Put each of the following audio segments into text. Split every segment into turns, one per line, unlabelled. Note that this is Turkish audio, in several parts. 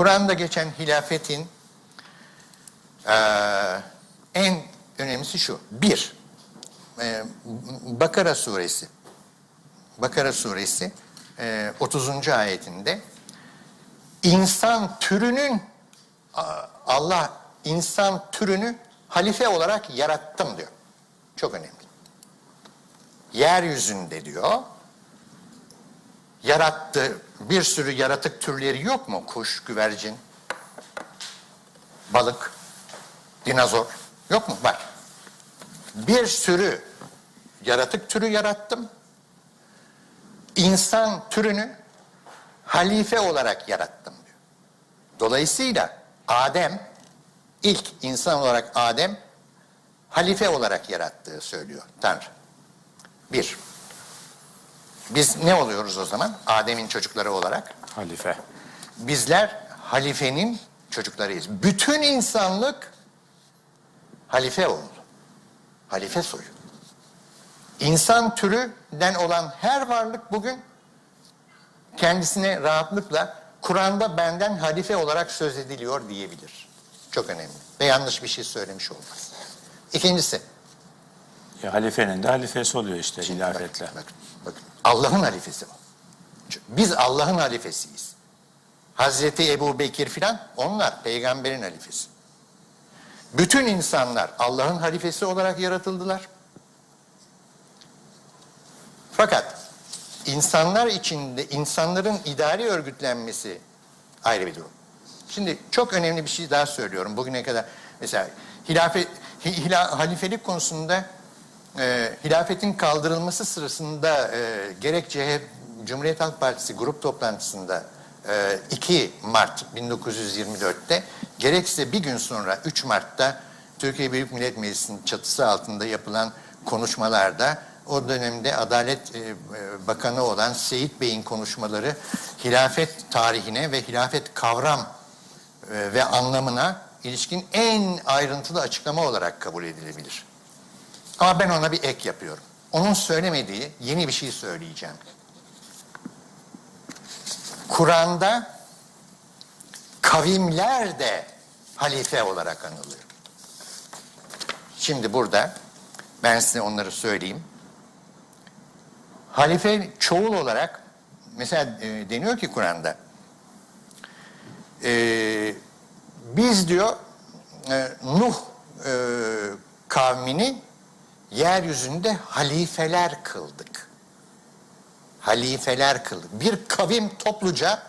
Kur'an'da geçen hilafetin eee, en önemlisi şu. Bir, eee, Bakara suresi. Bakara suresi eee, 30. ayetinde insan türünün Allah insan türünü halife olarak yarattım diyor. Çok önemli. Yeryüzünde diyor yarattı bir sürü yaratık türleri yok mu? Kuş, güvercin, balık, dinozor yok mu? Var. Bir sürü yaratık türü yarattım. İnsan türünü halife olarak yarattım diyor. Dolayısıyla Adem ilk insan olarak Adem halife olarak yarattığı söylüyor Tanrı. Bir. Biz ne oluyoruz o zaman? Adem'in çocukları olarak.
Halife.
Bizler halifenin çocuklarıyız. Bütün insanlık halife oldu. Halife soyu. İnsan türünden olan her varlık bugün kendisine rahatlıkla Kur'an'da benden halife olarak söz ediliyor diyebilir. Çok önemli. Ve yanlış bir şey söylemiş olmaz. İkincisi,
Ya halifenin de halifesi oluyor işte hilafetle.
Bakın, bakın, bakın. Allah'ın halifesi. Çünkü Biz Allah'ın halifesiyiz. Hazreti Ebu Bekir filan onlar peygamberin halifesi. Bütün insanlar Allah'ın halifesi olarak yaratıldılar. Fakat insanlar içinde insanların idari örgütlenmesi ayrı bir durum. Şimdi çok önemli bir şey daha söylüyorum. Bugüne kadar mesela hilafet, hi- hila- halifelik konusunda e, hilafetin kaldırılması sırasında e, gerek CHP, Cumhuriyet Halk Partisi grup toplantısında e, 2 Mart 1924'te gerekse bir gün sonra 3 Mart'ta Türkiye Büyük Millet Meclisi'nin çatısı altında yapılan konuşmalarda o dönemde Adalet e, e, Bakanı olan Seyit Bey'in konuşmaları hilafet tarihine ve hilafet kavram e, ve anlamına ilişkin en ayrıntılı açıklama olarak kabul edilebilir. Ama ben ona bir ek yapıyorum. Onun söylemediği yeni bir şey söyleyeceğim. Kur'an'da kavimler de halife olarak anılıyor. Şimdi burada ben size onları söyleyeyim. Halife çoğul olarak mesela e, deniyor ki Kur'an'da e, biz diyor e, Nuh kavmini yeryüzünde halifeler kıldık. Halifeler kıldık. Bir kavim topluca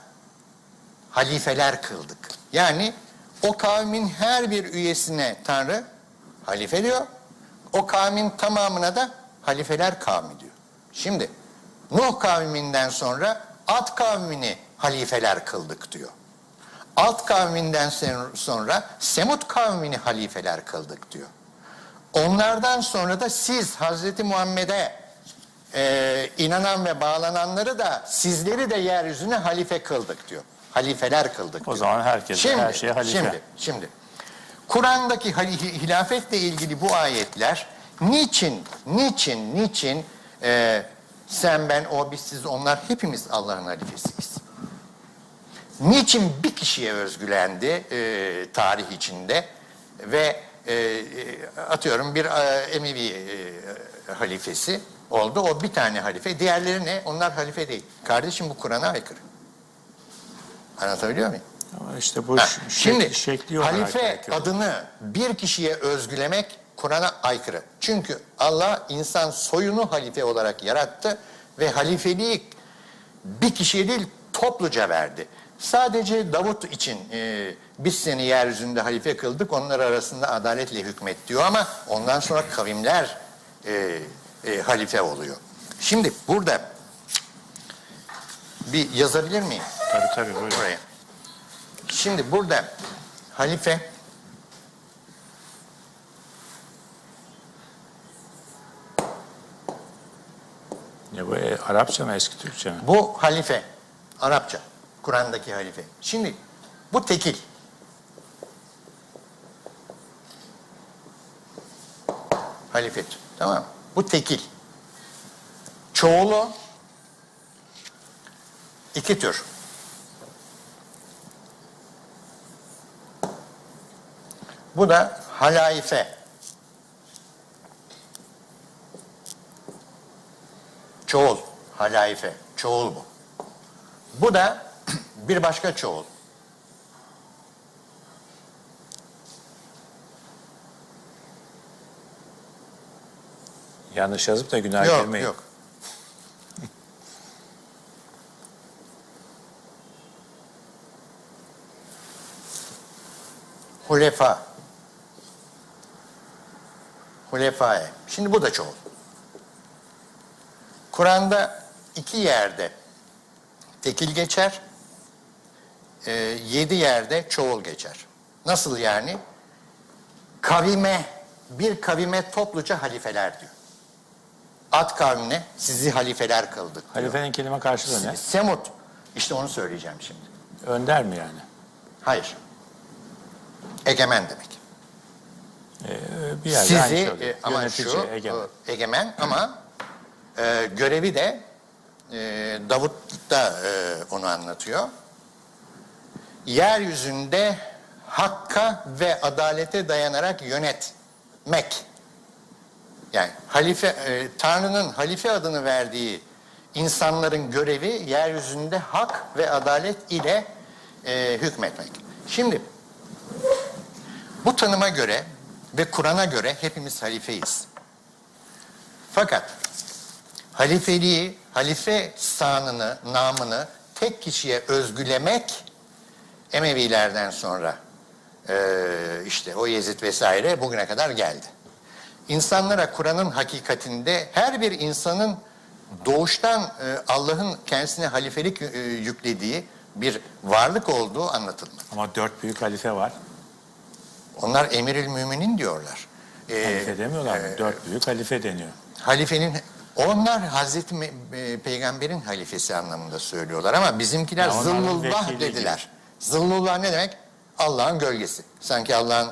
halifeler kıldık. Yani o kavmin her bir üyesine Tanrı halife diyor. O kavmin tamamına da halifeler kavmi diyor. Şimdi Nuh kavminden sonra Ad kavmini halifeler kıldık diyor. Alt kavminden sonra Semut kavmini halifeler kıldık diyor. Onlardan sonra da siz Hazreti Muhammed'e e, inanan ve bağlananları da sizleri de yeryüzüne halife kıldık diyor. Halifeler kıldık
O
diyor.
zaman herkes her şeye halife.
Şimdi, şimdi. Kur'an'daki hilafetle ilgili bu ayetler niçin, niçin, niçin e, sen, ben, o, biz, siz, onlar hepimiz Allah'ın halifesiyiz. Niçin bir kişiye özgülendi e, tarih içinde ve e, atıyorum bir e, Emevi e, halifesi oldu. O bir tane halife. Diğerleri ne? Onlar halife değil. Kardeşim bu Kur'an'a aykırı. Anlatabiliyor muyum?
Ama işte bu
Ha,
ş-
Şimdi
şek- şekli
halife
belki.
adını bir kişiye özgülemek Kur'an'a aykırı. Çünkü Allah insan soyunu halife olarak yarattı ve halifeliği bir kişiye değil topluca verdi. Sadece Davut için e, biz seni yeryüzünde halife kıldık, onlar arasında adaletle hükmet diyor ama ondan sonra kavimler e, e, halife oluyor. Şimdi burada bir yazabilir miyim?
Tabii tabii buyurun.
buraya. Şimdi burada halife
Ya bu e, Arapça mı eski Türkçe mi?
bu halife Arapça Kur'an'daki halife. Şimdi bu tekil. Halifet. Tamam mı? Bu tekil. Çoğulu iki tür. Bu da halaife. Çoğul, halaife. Çoğul bu. Bu da bir başka çoğul.
Yanlış yazıp da günah
Yok,
girmeyin.
yok. Hulefa. Hulefae. Şimdi bu da çoğul. Kur'an'da iki yerde tekil geçer, e, yedi yerde çoğul geçer. Nasıl yani? Kavime, bir kavime topluca halifeler diyor. At kavmine sizi halifeler kıldık diyor.
Halifenin kelime karşılığı ne?
Semut. İşte onu söyleyeceğim şimdi.
Önder mi yani?
Hayır. Egemen demek.
Ee, bir yerde
Sizi
aynı şey oluyor.
e, ama
Yönetici,
şu
egemen.
e, egemen ama e, görevi de e, Davut da e, onu anlatıyor. Yeryüzünde hakka ve adalete dayanarak yönetmek. Yani halife e, Tanrı'nın halife adını verdiği insanların görevi yeryüzünde hak ve adalet ile e, hükmetmek. Şimdi bu tanıma göre ve Kur'an'a göre hepimiz halifeyiz. Fakat halifeliği, halife sanını, namını tek kişiye özgülemek Emevilerden sonra eee, işte o Yezid vesaire bugüne kadar geldi. İnsanlara Kur'an'ın hakikatinde her bir insanın doğuştan e, Allah'ın kendisine halifelik e, yüklediği bir varlık olduğu anlatılmadı.
Ama dört büyük halife var.
Onlar emirül müminin diyorlar. Ee,
Halife demiyorlar mı?
e,
Dört büyük halife deniyor.
halifenin onlar Hazreti e, Peygamber'in halifesi anlamında söylüyorlar ama bizimkiler zıllullah dediler. Zıllullah ne demek? Allah'ın gölgesi. Sanki Allah'ın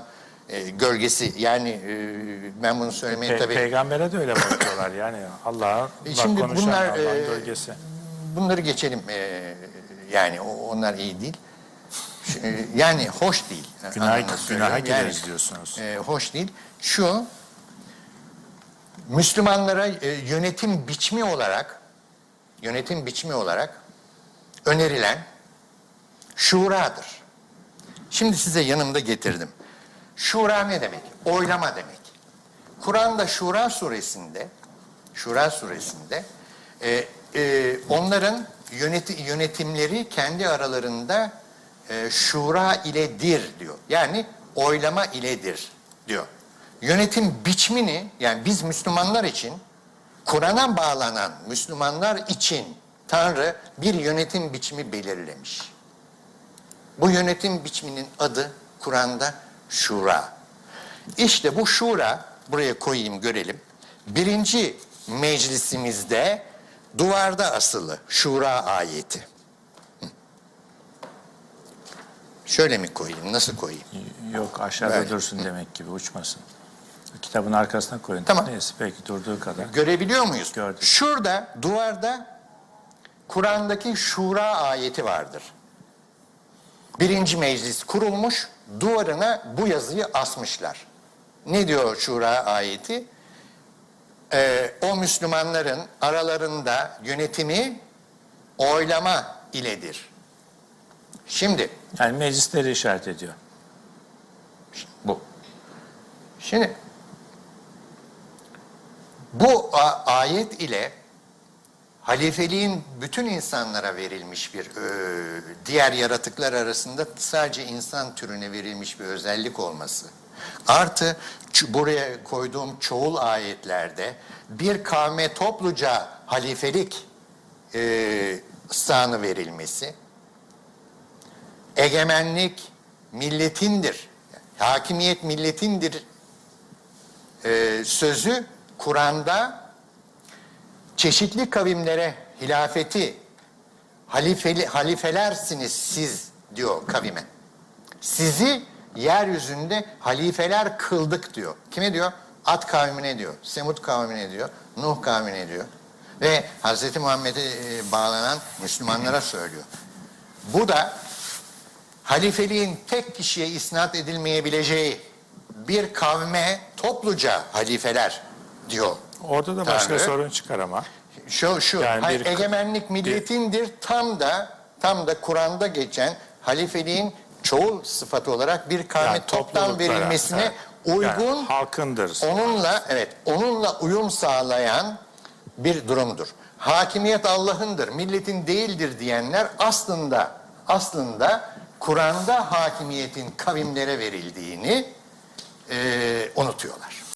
e, gölgesi yani e, ben bunu söylemeye
Pe-
tabii
Peygambere de öyle bakıyorlar yani. Allah'a
E, şimdi
konuşan
bunlar,
Allah'ın
e,
gölgesi.
bunları geçelim e, yani onlar iyi değil. E, Yani hoş değil.
Günah, günaha
söylüyorum.
gireriz diyorsunuz.
e, hoş değil. Şu Müslümanlara e, yönetim biçimi olarak yönetim biçimi olarak önerilen şuradır. Şimdi size yanımda getirdim. Şura ne demek? Oylama demek. Kur'an'da Şura suresinde Şura suresinde e, e, onların yöneti, yönetimleri kendi aralarında e, şura iledir diyor. Yani oylama iledir diyor. Yönetim biçimini yani biz Müslümanlar için Kur'an'a bağlanan Müslümanlar için Tanrı bir yönetim biçimi belirlemiş. Bu yönetim biçiminin adı Kur'an'da Şura. İşte bu Şura, buraya koyayım görelim. Birinci meclisimizde duvarda asılı Şura ayeti. Şöyle mi koyayım, nasıl koyayım?
Yok aşağıda
Evet.
dursun demek gibi uçmasın. Kitabın arkasına koyun.
Tamam.
Neyse peki durduğu kadar.
Görebiliyor muyuz?
Gördük.
Şurada duvarda Kur'an'daki Şura ayeti vardır. Birinci meclis kurulmuş, duvarına bu yazıyı asmışlar. Ne diyor Şura ayeti? Ee, o Müslümanların aralarında yönetimi oylama iledir. Şimdi
Yani meclisleri işaret ediyor.
bu. Şimdi bu ayet ile halifeliğin bütün insanlara verilmiş bir e, diğer yaratıklar arasında sadece insan türüne verilmiş bir özellik olması. Artı buraya koyduğum çoğul ayetlerde bir kavme topluca halifelik e, sanı verilmesi egemenlik milletindir. Hakimiyet milletindir e, sözü Kur'an'da çeşitli kavimlere hilafeti halifeli, halifelersiniz siz diyor kavime. Sizi yeryüzünde halifeler kıldık diyor. Kime diyor? At kavmine diyor. Semut kavmine diyor. Nuh kavmine diyor. Ve Hz. Muhammed'e bağlanan Müslümanlara söylüyor. Bu da halifeliğin tek kişiye isnat edilmeyebileceği bir kavme topluca halifeler diyor.
Orada da başka
Tanrı.
sorun çıkar ama.
Şu şu
Yani
hayır,
bir-
egemenlik milletindir tam da tam da Kur'an'da geçen halifeliğin çoğul sıfatı olarak bir kavme
Yani
toptan verilmesine
evet.
uygun
Yani halkındır.
onunla evet onunla uyum sağlayan bir durumdur. Hakimiyet Allah'ındır, milletin değildir diyenler aslında aslında Kur'an'da hakimiyetin kavimlere verildiğini eee, unutuyorlar.